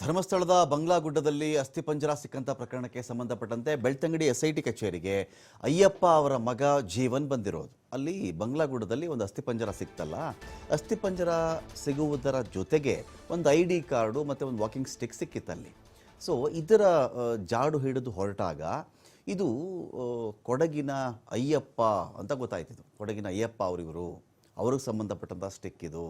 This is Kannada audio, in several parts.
ಧರ್ಮಸ್ಥಳದ ಬಂಗ್ಲಾಗುಡ್ಡದಲ್ಲಿ ಅಸ್ಥಿಪಂಜರ ಸಿಕ್ಕಂತ ಪ್ರಕರಣಕ್ಕೆ ಸಂಬಂಧಪಟ್ಟಂತೆ ಬೆಳ್ತಂಗಡಿ ಎಸ್ಐಟಿ ಕಚೇರಿಗೆ ಅಯ್ಯಪ್ಪ ಅವರ ಮಗ ಜೀವನ್ ಬಂದಿರೋದು. ಅಲ್ಲಿ ಬಂಗ್ಲಾಗುಡ್ಡದಲ್ಲಿ ಒಂದು ಅಸ್ಥಿಪಂಜರ ಸಿಕ್ತಲ್ಲ ಅಸ್ಥಿಪಂಜರ ಸಿಗುವುದರ ಜೊತೆಗೆ ಒಂದು ಐ ಡಿ ಕಾರ್ಡು ಮತ್ತು ಒಂದು ವಾಕಿಂಗ್ ಸ್ಟಿಕ್ ಸಿಕ್ಕಿತ್ತಲ್ಲಿ ಸೊ ಇದರ ಜಾಡು ಹಿಡಿದು ಹೊರಟಾಗ ಇದು ಕೊಡಗಿನ ಅಯ್ಯಪ್ಪ ಅಂತ ಗೊತ್ತಾಯ್ತಿದ್ದು ಕೊಡಗಿನ ಅಯ್ಯಪ್ಪ ಅವರಿವರು, ಅವ್ರಿಗೆ ಸಂಬಂಧಪಟ್ಟಂಥ ಸ್ಟಿಕ್ ಇದು,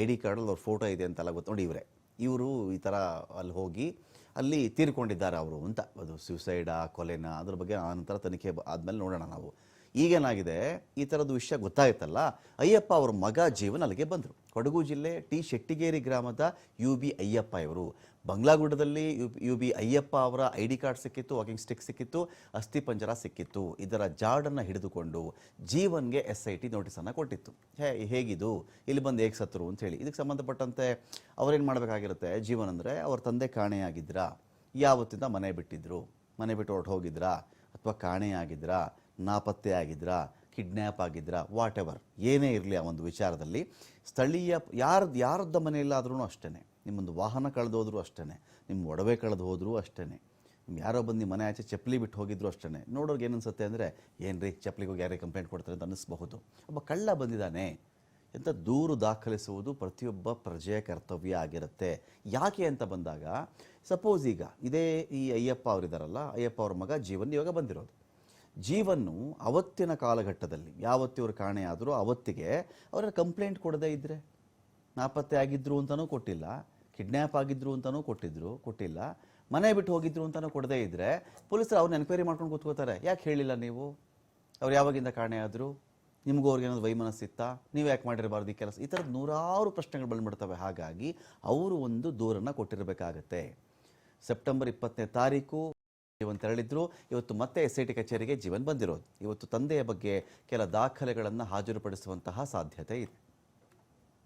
ಐ ಡಿ ಕಾರ್ಡಲ್ಲಿ ಅವ್ರ ಫೋಟೋ ಇದೆ ಅಂತೆಲ್ಲ ಗೊತ್ತು, ನೋಡಿ ಇವರೇ. ಇವರು ಈ ಥರ ಅಲ್ಲಿ ಹೋಗಿ ಅಲ್ಲಿ ತೀರ್ಕೊಂಡಿದ್ದಾರೆ ಅವರು ಅಂತ. ಅದು ಸ್ಯೂಸೈಡಾ ಕೊಲೆನಾ ಅದ್ರ ಬಗ್ಗೆ ಆನಂತರ ತನಿಖೆ ಆದ್ಮೇಲೆ ನೋಡೋಣ ನಾವು. ಈಗೇನಾಗಿದೆ? ಈ ಥರದ್ದು ವಿಷಯ ಗೊತ್ತಾಯ್ತಲ್ಲ? ಅಯ್ಯಪ್ಪ ಅವ್ರ ಮಗ ಜೀವನ ಅಲ್ಲಿಗೆ ಬಂದರು. ಕೊಡಗು ಜಿಲ್ಲೆ ಟಿ ಶೆಟ್ಟಿಗೇರಿ ಗ್ರಾಮದ ಯು ಬಿ ಅಯ್ಯಪ್ಪ ಇವರು. ಬಂಗ್ಲಾಗುಡ್ಡದಲ್ಲಿ ಯು ಬಿ ಅಯ್ಯಪ್ಪ ಅವರ ಐ ಡಿ ಕಾರ್ಡ್ ಸಿಕ್ಕಿತ್ತು, ವಾಕಿಂಗ್ ಸ್ಟಿಕ್ ಸಿಕ್ಕಿತ್ತು ಅಸ್ಥಿಪಂಜರ ಸಿಕ್ಕಿತ್ತು. ಇದರ ಜಾಡನ್ನು ಹಿಡಿದುಕೊಂಡು ಜೀವನ್ಗೆ ಎಸ್ ಐ ಟಿ ನೋಟಿಸನ್ನು ಕೊಟ್ಟಿತ್ತು. ಹೇ, ಹೇಗಿದು? ಇಲ್ಲಿ ಬಂದು ಹೇಗೆ ಸತ್ರು ಅಂತ ಹೇಳಿ. ಇದಕ್ಕೆ ಸಂಬಂಧಪಟ್ಟಂತೆ ಅವರೇನು ಮಾಡಬೇಕಾಗಿರುತ್ತೆ? ಜೀವನ ಅಂದರೆ ಅವ್ರ ತಂದೆ ಕಾಣೆಯಾಗಿದ್ರಾ? ಯಾವತ್ತಿಂದ ಮನೆ ಬಿಟ್ಟಿದ್ರು? ಮನೆ ಬಿಟ್ಟು ಹೊರಟು ಹೋಗಿದ್ರಾ ಅಥವಾ ಕಾಣೆಯಾಗಿದ್ರಾ? ನಾಪತ್ತೆ ಆಗಿದ್ರಾ ಕಿಡ್ನ್ಯಾಪ್ ಆಗಿದ್ರಾ? ವಾಟ್ ಎವರ್ ಏನೇ ಇರಲಿ ಆ ಒಂದು ವಿಚಾರದಲ್ಲಿ ಸ್ಥಳೀಯ ಯಾರ್ದು ಯಾರದ್ದ ಮನೆಯಲ್ಲಾದ್ರೂ ಅಷ್ಟೇ ನಿಮ್ಮೊಂದು ವಾಹನ ಕಳೆದೋದ್ರೂ ಅಷ್ಟೇ ನಿಮ್ಮ ಒಡವೆ ಕಳೆದು ಹೋದರೂ ಅಷ್ಟೇ ನಿಮ್ಮ ಯಾರೋ ಬಂದು ನಿಮ್ಮ ಮನೆ ಆಚೆ ಚಪ್ಪಲಿ ಬಿಟ್ಟು ಹೋಗಿದ್ರು ಅಷ್ಟೇ ನೋಡೋರ್ಗೆ ಏನು ಅನ್ಸುತ್ತೆ ಅಂದರೆ ಏನು ರೀ ಚಪ್ಪಲಿಗೆ ಹೋಗಿ ಯಾರೇ ಕಂಪ್ಲೇಂಟ್ ಕೊಡ್ತಾರೆ ಅಂತ ಅನ್ನಿಸ್ಬಹುದು. ಒಬ್ಬ ಕಳ್ಳ ಬಂದಿದ್ದಾನೆ ಅಂತ ದೂರು ದಾಖಲಿಸುವುದು ಪ್ರತಿಯೊಬ್ಬ ಪ್ರಜೆಯ ಕರ್ತವ್ಯ ಆಗಿರುತ್ತೆ. ಯಾಕೆ ಅಂತ ಬಂದಾಗ ಸಪೋಸ್ ಈಗ ಇದೇ ಈ ಅಯ್ಯಪ್ಪ ಅವರಿದ್ದಾರಲ್ಲ ಅಯ್ಯಪ್ಪ ಅವ್ರ ಮಗ ಜೀವನ್ ಇವಾಗ ಬಂದಿರೋದು. ಜೀವನ್ನು ಅವತ್ತಿನ ಕಾಲಘಟ್ಟದಲ್ಲಿ ಯಾವತ್ತಿವ್ರು ಕಾಣೆಯಾದರೂ ಅವತ್ತಿಗೆ ಅವರ ಕಂಪ್ಲೇಂಟ್ ಕೊಡದೇ ಇದ್ದರೆ ನಾಪತ್ತೆ ಆಗಿದ್ರು ಅಂತಲೂ ಕೊಟ್ಟಿಲ್ಲ ಕಿಡ್ನ್ಯಾಪ್ ಆಗಿದ್ರು ಅಂತಲೂ ಕೊಟ್ಟಿದ್ರು, ಕೊಟ್ಟಿಲ್ಲ, ಮನೆ ಬಿಟ್ಟು ಹೋಗಿದ್ರು ಅಂತಲೂ ಕೊಡದೇ ಇದ್ದರೆ ಪೊಲೀಸರು ಅವ್ರನ್ನ ಎನ್ಕ್ವೈರಿ ಮಾಡ್ಕೊಂಡು ಕೂತ್ಕೋತಾರೆ. ಯಾಕೆ ಹೇಳಿಲ್ಲ ನೀವು? ಅವ್ರು ಯಾವಾಗಿಂದ ಕಾಣೆಯಾದರು? ನಿಮಗೂ ಅವ್ರಿಗೆ ಏನಾದ್ರು ವೈಮನಸ್ಸಿತ್ತಾ? ನೀವು ಯಾಕೆ ಮಾಡಿರಬಾರ್ದು ಈ ಕೆಲಸ? ಈ ಥರದ್ದು ನೂರಾರು ಪ್ರಶ್ನೆಗಳು ಬಂದ್ಬಿಡ್ತವೆ. ಹಾಗಾಗಿ ಅವರು ಒಂದು ದೂರನ್ನು ಕೊಟ್ಟಿರಬೇಕಾಗತ್ತೆ. ಸೆಪ್ಟೆಂಬರ್ ಇಪ್ಪತ್ತನೇ ತಾರೀಕು ಜೀವನ್ ತೆರಳಿದ್ರು, ಇವತ್ತು ಮತ್ತೆ ಎಸ್ ಐ ಕಚೇರಿಗೆ ಜೀವನ್ ಬಂದಿರೋದು. ಇವತ್ತು ತಂದೆಯ ಬಗ್ಗೆ ಕೆಲ ದಾಖಲೆಗಳನ್ನು ಹಾಜರುಪಡಿಸುವಂತಹ ಸಾಧ್ಯತೆ ಇದೆ.